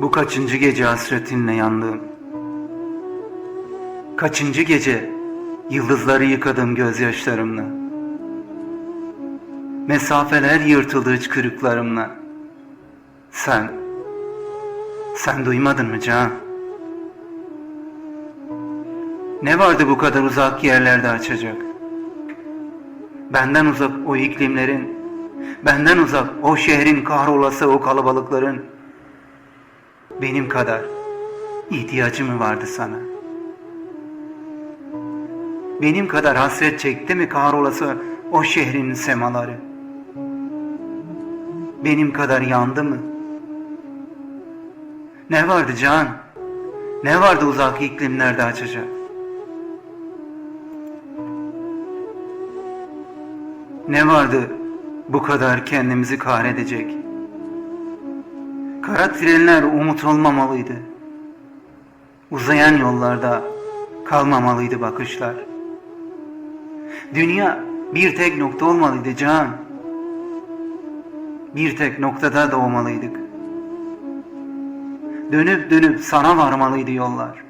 Bu kaçıncı gece hasretinle yandığım? Kaçıncı gece yıldızları yıkadım gözyaşlarımla? Mesafeler yırtıldı hıçkırıklarımla. Sen, sen duymadın mı Can? Ne vardı bu kadar uzak yerlerde açacak? Benden uzak o iklimlerin, benden uzak o şehrin kahrolası o kalabalıkların, benim kadar ihtiyacı mı vardı sana? Benim kadar hasret çekti mi kahrolası o şehrin semaları? Benim kadar yandı mı? Ne vardı can? Ne vardı uzak iklimlerde açacak? Ne vardı bu kadar kendimizi kahredecek? Kara trenler umut olmamalıydı. Uzayan yollarda kalmamalıydı bakışlar. Dünya bir tek nokta olmalıydı can. Bir tek noktada doğmalıydık. Dönüp dönüp sana varmalıydı yollar.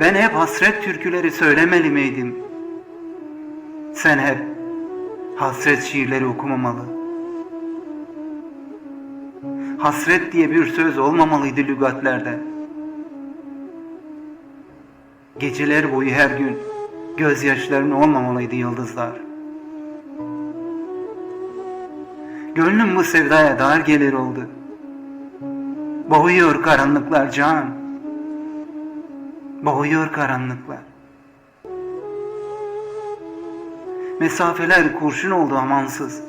Ben hep hasret türküleri söylemeli miydim? Sen hep hasret şiirleri okumamalı. Hasret diye bir söz olmamalıydı lügatlerde. Geceler boyu her gün gözyaşların olmamalıydı yıldızlar. Gönlüm bu sevdaya dar gelir oldu. Boğuyor karanlıklar can. Boğuyor karanlıklar. Mesafeler kurşun oldu amansız.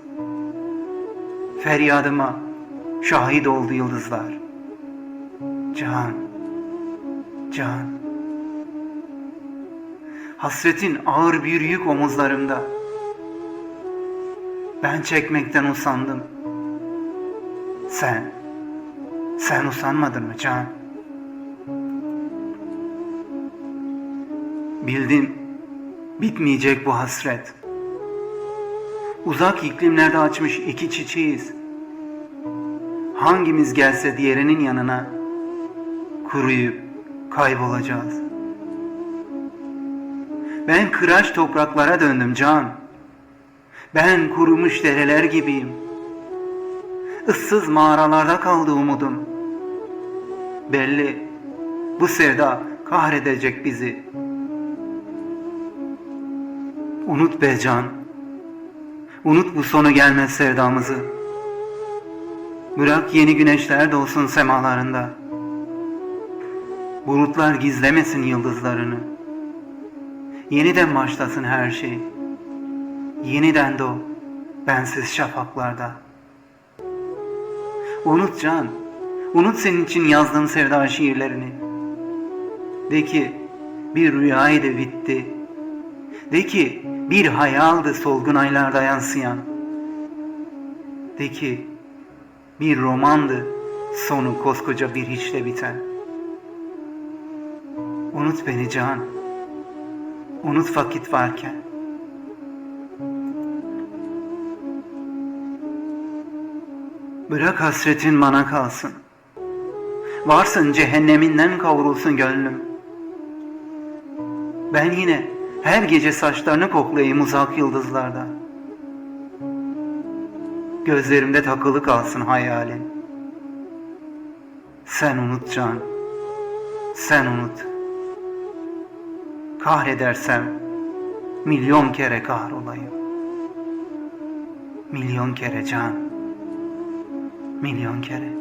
Feryadıma şahit oldu yıldızlar. Can, can. Hasretin ağır bir yük omuzlarımda. Ben çekmekten usandım. Sen, sen usanmadın mı can? Bildim, bitmeyecek bu hasret. Uzak iklimlerde açmış iki çiçeğiz. Hangimiz gelse diğerinin yanına kuruyup kaybolacağız. Ben kıraç topraklara döndüm can. Ben kurumuş dereler gibiyim. Issız mağaralarda kaldı umudum. Belli bu sevda kahredecek bizi. Unut be can. Unut bu sonu gelmez sevdamızı. Bırak yeni güneşler doğsun semalarında. Bulutlar gizlemesin yıldızlarını. Yeniden başlasın her şey. Yeniden doğ bensiz şafaklarda. Unut can, unut senin için yazdığım sevda şiirlerini. De ki bir rüyaydı bitti. De ki bir hayaldı solgun aylarda yansıyan. De ki bir romandı sonu koskoca bir hiçle biten. Unut beni can. Unut vakit varken. Bırak hasretin bana kalsın. Varsın cehenneminden kavrulsun gönlüm. Ben yine her gece saçlarını koklayayım uzak yıldızlarda. Gözlerimde takılı kalsın hayalin. Sen unut can. Sen unut. Kahredersem milyon kere kahrolayım. Milyon kere can. Milyon kere.